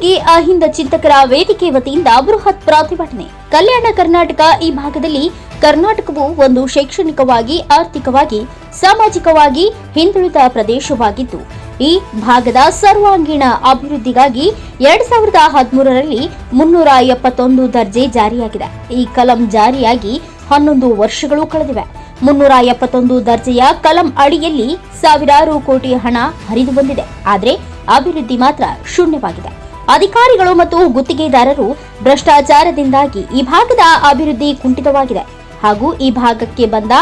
ಕಲಬುರಗಿ ಅಹಿಂದ ಚಿಂತಕರ ವೇದಿಕೆ ವತಿಯಿಂದ ಬೃಹತ್ ಪ್ರತಿಭಟನೆ. ಕಲ್ಯಾಣ ಕರ್ನಾಟಕ ಈ ಭಾಗದಲ್ಲಿ ಕರ್ನಾಟಕವು ಒಂದು ಶೈಕ್ಷಣಿಕವಾಗಿ, ಆರ್ಥಿಕವಾಗಿ, ಸಾಮಾಜಿಕವಾಗಿ ಹಿಂದುಳಿದ ಪ್ರದೇಶವಾಗಿದ್ದು, ಈ ಭಾಗದ ಸರ್ವಾಂಗೀಣ ಅಭಿವೃದ್ಧಿಗಾಗಿ ಎರಡ್ ಸಾವಿರದ ಹದಿಮೂರರಲ್ಲಿ ಮುನ್ನೂರ ಎಪ್ಪತ್ತೊಂದು ದರ್ಜೆ ಜಾರಿಯಾಗಿದೆ. ಈ ಕಲಂ ಜಾರಿಯಾಗಿ ಹನ್ನೊಂದು ವರ್ಷಗಳು ಕಳೆದಿವೆ. ಮುನ್ನೂರ ಎಪ್ಪತ್ತೊಂದು ದರ್ಜೆಯ ಕಲಂ ಅಡಿಯಲ್ಲಿ ಸಾವಿರಾರು ಕೋಟಿ ಹಣ ಹರಿದು ಬಂದಿದೆ ಆದರೆ ಅಭಿವೃದ್ಧಿ ಮಾತ್ರ ಶೂನ್ಯವಾಗಿದೆ. ಅಧಿಕಾರಿಗಳು ಮತ್ತು ಗುತ್ತಿಗೆದಾರರು ಭ್ರಷ್ಟಾಚಾರದಿಂದಾಗಿ ಈ ಭಾಗದ ಅಭಿವೃದ್ಧಿ ಕುಂಠಿತವಾಗಿದೆ. ಹಾಗೂ ಈ ಭಾಗಕ್ಕೆ ಬಂದ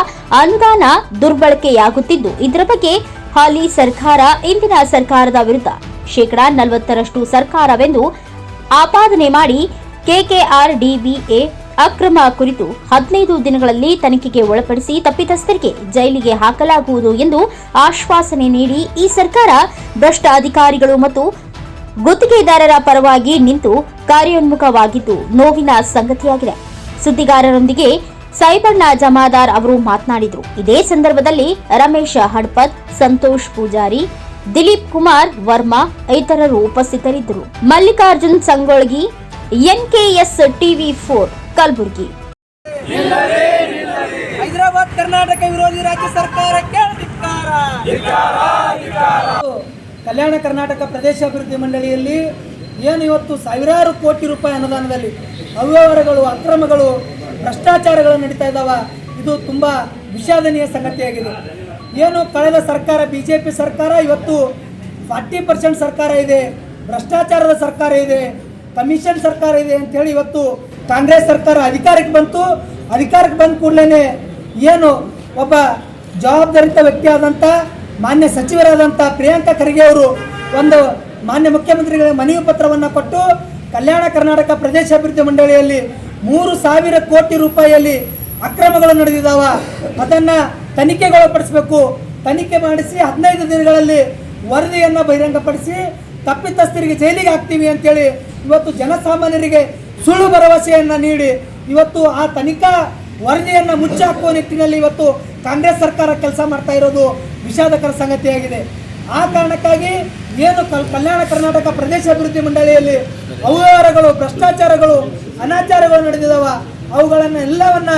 ಅನುದಾನ ದುರ್ಬಳಕೆಯಾಗುತ್ತಿದ್ದು, ಇದರ ಬಗ್ಗೆ ಹಾಲಿ ಸರ್ಕಾರ, ಇಂದಿನ ಸರ್ಕಾರದ ವಿರುದ್ಧ ಶೇಕಡಾ ನಲವತ್ತರಷ್ಟು ಸರ್ಕಾರವೆಂದು ಆಪಾದನೆ ಮಾಡಿ ಕೆಕೆಆರ್ಡಿಬಿಎ ಅಕ್ರಮ ಕುರಿತು ಹದಿನೈದು ದಿನಗಳಲ್ಲಿ ತನಿಖೆಗೆ ಒಳಪಡಿಸಿ ತಪ್ಪಿತಸ್ಥರಿಗೆ ಜೈಲಿಗೆ ಹಾಕಲಾಗುವುದು ಎಂದು ಆಶ್ವಾಸನೆ ನೀಡಿ ಈ ಸರ್ಕಾರ ಭ್ರಷ್ಟ ಅಧಿಕಾರಿಗಳು ಮತ್ತು ಗುತ್ತಿಗೆದಾರರ ಪರವಾಗಿ ನಿಂತು ಕಾರ್ಯೋನ್ಮುಖವಾಗಿದ್ದು ನೋವಿನ ಸಂಗತಿಯಾಗಿದೆ. ಸುದ್ದಿಗಾರರೊಂದಿಗೆ ಸೈಬಣ್ಣ ಜಮಾದಾರ್ ಅವರು ಮಾತನಾಡಿದರು. ಇದೇ ಸಂದರ್ಭದಲ್ಲಿ ರಮೇಶ ಹಡ್ಪತ್ ಸಂತೋಷ್ ಪೂಜಾರಿ ದಿಲೀಪ್ ಕುಮಾರ್ ವರ್ಮಾ ಇತರರು ಉಪಸ್ಥಿತರಿದ್ದರು. Mallikarjun Sangolgi NKS TV four Kalaburagi. Hyderabad Karnataka ವಿರೋಧಿ ರಾಜ್ಯ ಸರ್ಕಾರಕ್ಕೆ ಧಿಕ್ಕಾರ. ಕಲ್ಯಾಣ ಕರ್ನಾಟಕ ಪ್ರದೇಶ ಅಭಿವೃದ್ಧಿ ಮಂಡಳಿಯಲ್ಲಿ ಏನು ಇವತ್ತು ಸಾವಿರಾರು ಕೋಟಿ ರೂಪಾಯಿ ಅನುದಾನದಲ್ಲಿ ಅವ್ಯವಹಾರಗಳು, ಅಕ್ರಮಗಳು, ಭ್ರಷ್ಟಾಚಾರಗಳು ನಡೀತಾ ಇದ್ದಾವೆ, ಇದು ತುಂಬ ವಿಷಾದನೀಯ ಸಂಗತಿಯಾಗಿದೆ. ಏನು ಕಳೆದ ಸರ್ಕಾರ ಬಿ ಸರ್ಕಾರ ಇವತ್ತು ಫಾರ್ಟಿ ಪರ್ಸೆಂಟ್ ಸರ್ಕಾರ ಇದೆ, ಭ್ರಷ್ಟಾಚಾರದ ಸರ್ಕಾರ ಇದೆ, ಕಮಿಷನ್ ಸರ್ಕಾರ ಇದೆ ಅಂತೇಳಿ ಇವತ್ತು ಕಾಂಗ್ರೆಸ್ ಸರ್ಕಾರ ಅಧಿಕಾರಕ್ಕೆ ಬಂತು. ಅಧಿಕಾರಕ್ಕೆ ಬಂದ ಕೂಡಲೇ ಏನು ಒಬ್ಬ ಜವಾಬ್ದಾರಿತ ವ್ಯಕ್ತಿಯಾದಂಥ ಮಾನ್ಯ ಸಚಿವರಾದಂಥ ಪ್ರಿಯಾಂಕಾ ಖರ್ಗೆ ಅವರು ಒಂದು ಮಾನ್ಯ ಮುಖ್ಯಮಂತ್ರಿಗಳ ಮನವಿ ಪತ್ರವನ್ನು ಕೊಟ್ಟು ಕಲ್ಯಾಣ ಕರ್ನಾಟಕ ಪ್ರದೇಶ ಅಭಿವೃದ್ಧಿ ಮಂಡಳಿಯಲ್ಲಿ ಮೂರು ಸಾವಿರ ಕೋಟಿ ರೂಪಾಯಿಯಲ್ಲಿ ಅಕ್ರಮಗಳು ನಡೆದಿದ್ದಾವ ಅದನ್ನು ತನಿಖೆಗೊಳಪಡಿಸಬೇಕು. ತನಿಖೆ ಮಾಡಿಸಿ ಹದಿನೈದು ದಿನಗಳಲ್ಲಿ ವರದಿಯನ್ನು ಬಹಿರಂಗಪಡಿಸಿ ತಪ್ಪಿತಸ್ಥರಿಗೆ ಜೈಲಿಗೆ ಹಾಕ್ತೀವಿ ಅಂತೇಳಿ ಇವತ್ತು ಜನಸಾಮಾನ್ಯರಿಗೆ ಸುಳ್ಳು ಭರವಸೆಯನ್ನು ನೀಡಿ ಇವತ್ತು ಆ ತನಿಖಾ ವರದಿಯನ್ನು ಮುಚ್ಚಾಕುವ ನಿಟ್ಟಿನಲ್ಲಿ ಇವತ್ತು ಕಾಂಗ್ರೆಸ್ ಸರ್ಕಾರ ಕೆಲಸ ಮಾಡ್ತಾ ಇರೋದು. ವಿಷಾದಕರ ಸಂಗತಿಯಾಗಿದೆ ಆ ಕಾರಣಕ್ಕಾಗಿ ಏನು ಕಲ್, ಕಲ್ಯಾಣ ಕರ್ನಾಟಕ ಪ್ರದೇಶ ಅಭಿವೃದ್ಧಿ ಮಂಡಳಿಯಲ್ಲಿ ಅವ್ಯವಹಾರಗಳು, ಭ್ರಷ್ಟಾಚಾರಗಳು, ಅನಾಚಾರಗಳು ನಡೆದಿದಾವ, ಅವುಗಳನ್ನು ಎಲ್ಲವನ್ನ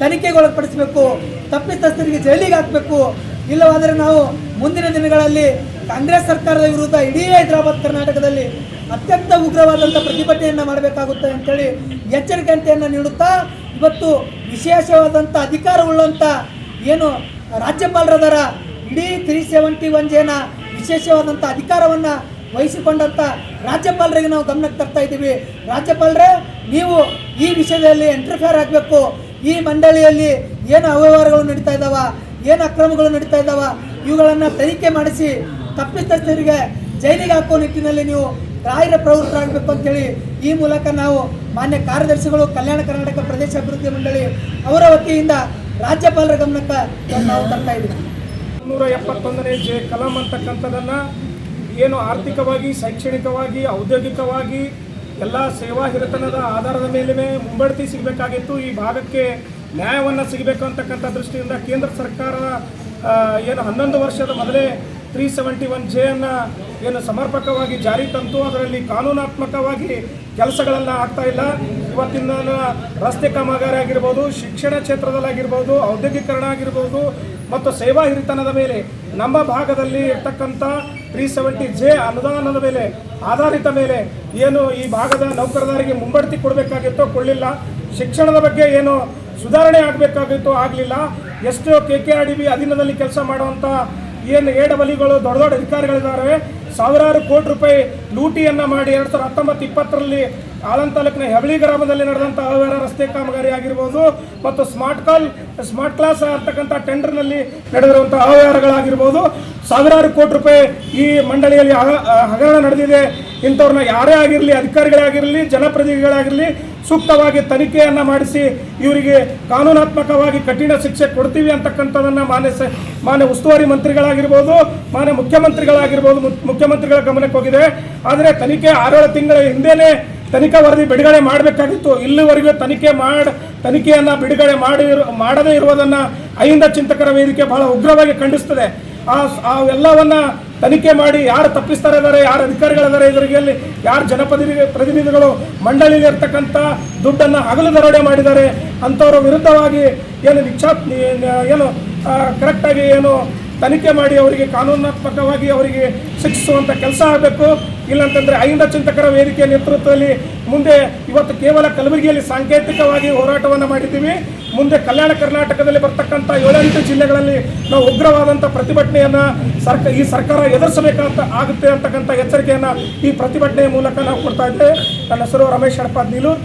ತನಿಖೆಗೊಳಪಡಿಸಬೇಕು, ತಪ್ಪಿತಸ್ಥರಿಗೆ ಜೈಲಿಗೆ ಹಾಕಬೇಕು. ಇಲ್ಲವಾದರೆ ನಾವು ಮುಂದಿನ ದಿನಗಳಲ್ಲಿ ಕಾಂಗ್ರೆಸ್ ಸರ್ಕಾರದ ವಿರುದ್ಧ ಇಡೀ ಹೈದರಾಬಾದ್ ಕರ್ನಾಟಕದಲ್ಲಿ ಅತ್ಯಂತ ಉಗ್ರವಾದಂಥ ಪ್ರತಿಭಟನೆಯನ್ನು ಮಾಡಬೇಕಾಗುತ್ತೆ ಅಂತೇಳಿ ಎಚ್ಚರಿಕೆಯಂತೆಯನ್ನು ನೀಡುತ್ತಾ, ಇವತ್ತು ವಿಶೇಷವಾದಂಥ ಅಧಿಕಾರವುಳ್ಳಂಥ ಏನು ರಾಜ್ಯಪಾಲರದರ ಇಡೀ ತ್ರೀ ಸೆವೆಂಟಿ ಒನ್ ಜೇನ ವಿಶೇಷವಾದಂಥ ಅಧಿಕಾರವನ್ನು ವಹಿಸಿಕೊಂಡಂಥ ರಾಜ್ಯಪಾಲರಿಗೆ ನಾವು ಗಮನಕ್ಕೆ ತರ್ತಾ ಇದ್ದೀವಿ. ರಾಜ್ಯಪಾಲರೇ, ನೀವು ಈ ವಿಷಯದಲ್ಲಿ ಎಂಟರ್ಫೇರ್ ಆಗಬೇಕು. ಈ ಮಂಡಳಿಯಲ್ಲಿ ಏನು ಅವ್ಯವಹಾರಗಳು ನಡೀತಾ ಇದ್ದಾವೆ ಏನು ಅಕ್ರಮಗಳು ನಡೀತಾ ಇದ್ದಾವೆ ಇವುಗಳನ್ನು ತನಿಖೆ ಮಾಡಿಸಿ ತಪ್ಪಿತಸ್ಥರಿಗೆ ಜೈಲಿಗೆ ಹಾಕುವ ನಿಟ್ಟಿನಲ್ಲಿ ನೀವು ರಾಯರ ಪ್ರವೃತ್ತರಾಗಬೇಕು ಅಂತೇಳಿ ಈ ಮೂಲಕ ನಾವು ಮಾನ್ಯ ಕಾರ್ಯದರ್ಶಿಗಳು, ಕಲ್ಯಾಣ ಕರ್ನಾಟಕ ಪ್ರದೇಶ ಅಭಿವೃದ್ಧಿ ಮಂಡಳಿ ಅವರ ವತಿಯಿಂದ ರಾಜ್ಯಪಾಲರ ಗಮನಕ್ಕೆ ನಾವು ತರ್ತಾ ಇದ್ದೀವಿ. ನೂರ ಎಪ್ಪತ್ತೊಂದನೇ ಜೆ ಕಲಂ ಅಂತಕ್ಕಂಥದ್ದನ್ನು ಏನು ಆರ್ಥಿಕವಾಗಿ, ಶೈಕ್ಷಣಿಕವಾಗಿ, ಔದ್ಯೋಗಿಕವಾಗಿ ಎಲ್ಲ ಸೇವಾ ಹಿರಿತನದ ಆಧಾರದ ಮೇಲೆ ಮುಂಬಡ್ತಿ ಸಿಗಬೇಕಾಗಿತ್ತು. ಈ ಭಾಗಕ್ಕೆ ನ್ಯಾಯವನ್ನು ಸಿಗಬೇಕು ಅಂತಕ್ಕಂಥ ದೃಷ್ಟಿಯಿಂದ ಕೇಂದ್ರ ಸರ್ಕಾರ ಏನು ಹನ್ನೊಂದು ವರ್ಷದ ಮೊದಲೇ ತ್ರೀ ಸೆವೆಂಟಿ ಒನ್ ಜೆಯನ್ನು ಏನು ಸಮರ್ಪಕವಾಗಿ ಜಾರಿ ತಂತು. ಅದರಲ್ಲಿ ಕಾನೂನಾತ್ಮಕವಾಗಿ ಕೆಲಸಗಳೆಲ್ಲ ಆಗ್ತಾ ಇಲ್ಲ. ಇವತ್ತಿನ ರಸ್ತೆ ಕಾಮಗಾರಿ ಆಗಿರ್ಬೋದು, ಶಿಕ್ಷಣ ಕ್ಷೇತ್ರದಲ್ಲಾಗಿರ್ಬೋದು, ಔದ್ಯೋಗೀಕರಣ ಆಗಿರ್ಬೋದು ಮತ್ತು ಸೇವಾ ಹಿರಿತನದ ಮೇಲೆ ನಮ್ಮ ಭಾಗದಲ್ಲಿ ಇರ್ತಕ್ಕಂಥ ತ್ರೀ ಸೆವೆಂಟಿ ಜೆ ಅನುದಾನದ ಮೇಲೆ ಆಧಾರಿತ ಮೇಲೆ ಏನು ಈ ಭಾಗದ ನೌಕರದಾರಿಗೆ ಮುಂಬಡ್ತಿ ಕೊಡಬೇಕಾಗಿತ್ತೋ ಕೊಡಲಿಲ್ಲ, ಶಿಕ್ಷಣದ ಬಗ್ಗೆ ಏನು ಸುಧಾರಣೆ ಆಗಬೇಕಾಗಿತ್ತು ಆಗಲಿಲ್ಲ ಎಷ್ಟು K K R D B ಅಧೀನದಲ್ಲಿ ಕೆಲಸ ಮಾಡುವಂಥ ಏನು ಏಡಬಲಿಗಳು ದೊಡ್ಡ ದೊಡ್ಡ ಅಧಿಕಾರಿಗಳಿದ್ದಾರೆ ಸಾವಿರಾರು ಕೋಟಿ ರೂಪಾಯಿ ಲೂಟಿಯನ್ನು ಮಾಡಿ ಎರಡು ಸಾವಿರದ ಹತ್ತೊಂಬತ್ತು ಇಪ್ಪತ್ತರಲ್ಲಿ ಆಲನ್ ತಾಲೂಕಿನ ಹೆಬಳಿ ಗ್ರಾಮದಲ್ಲಿ ನಡೆದಂಥ ಅವ್ಯವಹಾರ ರಸ್ತೆ ಕಾಮಗಾರಿ ಆಗಿರ್ಬೋದು ಮತ್ತು ಸ್ಮಾರ್ಟ್ ಕಾಲ್, ಸ್ಮಾರ್ಟ್ ಕ್ಲಾಸ್ ಅಂತಕ್ಕಂಥ ಟೆಂಡರ್ನಲ್ಲಿ ನಡೆದಿರುವಂಥ ಅವ್ಯವಹಾರಗಳಾಗಿರ್ಬೋದು ಸಾವಿರಾರು ಕೋಟಿ ರೂಪಾಯಿ ಈ ಮಂಡಳಿಯಲ್ಲಿ ಹಗ- ಹಗರಣ ನಡೆದಿದೆ. ಇಂಥವ್ರನ್ನ ಯಾರೇ ಆಗಿರಲಿ, ಅಧಿಕಾರಿಗಳೇ ಆಗಿರಲಿ ಜನಪ್ರತಿನಿಧಿಗಳಾಗಿರಲಿ ಸೂಕ್ತವಾಗಿ ತನಿಖೆಯನ್ನು ಮಾಡಿಸಿ ಇವರಿಗೆ ಕಾನೂನಾತ್ಮಕವಾಗಿ ಕಠಿಣ ಶಿಕ್ಷೆ ಕೊಡ್ತೀವಿ ಅಂತಕ್ಕಂಥದ್ದನ್ನು ಮಾನ್ಯ ಮಾನ್ಯ ಉಸ್ತುವಾರಿ ಮಂತ್ರಿಗಳಾಗಿರ್ಬೋದು, ಮಾನ್ಯ ಮುಖ್ಯಮಂತ್ರಿಗಳಾಗಿರ್ಬೋದು ಮುಖ್ಯ- ಮುಖ್ಯಮಂತ್ರಿಗಳ ಗಮನಕ್ಕೆ ಹೋಗಿದೆ. ಆದರೆ ತನಿಖೆ ಆರೇಳು ತಿಂಗಳ ಹಿಂದೆಯೇ ತನಿಖಾ ವರದಿ ಬಿಡುಗಡೆ ಮಾಡಬೇಕಾಗಿತ್ತು. ಇಲ್ಲಿವರೆಗೂ ತನಿಖೆ ಮಾಡ, ತನಿಖೆಯನ್ನು ಬಿಡುಗಡೆ ಮಾಡಿ ಮಾಡದೇ ಇರುವುದನ್ನು ಅಹಿಂದ ಚಿಂತಕರ ವೇದಿಕೆ ಬಹಳ ಉಗ್ರವಾಗಿ ಖಂಡಿಸ್ತದೆ. ಆ ಅವೆಲ್ಲವನ್ನ ತನಿಖೆ ಮಾಡಿ ಯಾರು ತಪ್ಪಿಸ್ತಾರೆ ಇದ್ದಾರೆ ಯಾರು ಅಧಿಕಾರಿಗಳಿದ್ದಾರೆ ಇದರಲ್ಲಿ ಯಾರು ಜನಪ್ರತಿನಿಧಿ ಪ್ರತಿನಿಧಿಗಳು ಮಂಡಳಿಯಲ್ಲಿ ಇರ್ತಕ್ಕಂಥ ದುಡ್ಡನ್ನು ಹಗಲು ದರೋಡೆ ಮಾಡಿದ್ದಾರೆ. ಅಂಥವ್ರ ವಿರುದ್ಧವಾಗಿ ಏನು ನಿಕ್ಷಾ ಏನು ಕರೆಕ್ಟಾಗಿ ಏನು ತನಿಖೆ ಮಾಡಿ ಅವರಿಗೆ ಕಾನೂನಾತ್ಮಕವಾಗಿ ಅವರಿಗೆ ಶಿಕ್ಷಿಸುವಂಥ ಕೆಲಸ ಆಗಬೇಕು. ಇಲ್ಲಂತಂದರೆ ಅಹಿಂದ ಚಿಂತಕರ ವೇದಿಕೆಯ ನೇತೃತ್ವದಲ್ಲಿ ಮುಂದೆ ಇವತ್ತು ಕೇವಲ ಕಲಬುರಗಿಯಲ್ಲಿ ಸಾಂಕೇತಿಕವಾಗಿ ಹೋರಾಟವನ್ನು ಮಾಡಿದ್ದೀವಿ. ಮುಂದೆ ಕಲ್ಯಾಣ ಕರ್ನಾಟಕದಲ್ಲಿ ಬರ್ತಕ್ಕಂಥ ಏಳೆಂಟು ಜಿಲ್ಲೆಗಳಲ್ಲಿ ನಾವು ಉಗ್ರವಾದಂಥ ಪ್ರತಿಭಟನೆಯನ್ನು ಸರ್ಕ, ಈ ಸರ್ಕಾರ ಎದುರಿಸಬೇಕಂತ ಆಗುತ್ತೆ ಅಂತಕ್ಕಂಥ ಎಚ್ಚರಿಕೆಯನ್ನು ಈ ಪ್ರತಿಭಟನೆಯ ಮೂಲಕ ನಾವು ಕೊಡ್ತಾ ಇದ್ದೇವೆ. ನನ್ನ ಹೆಸರು ರಮೇಶ್ ಹಡಪಾದ್ ನೀಲೂರ್.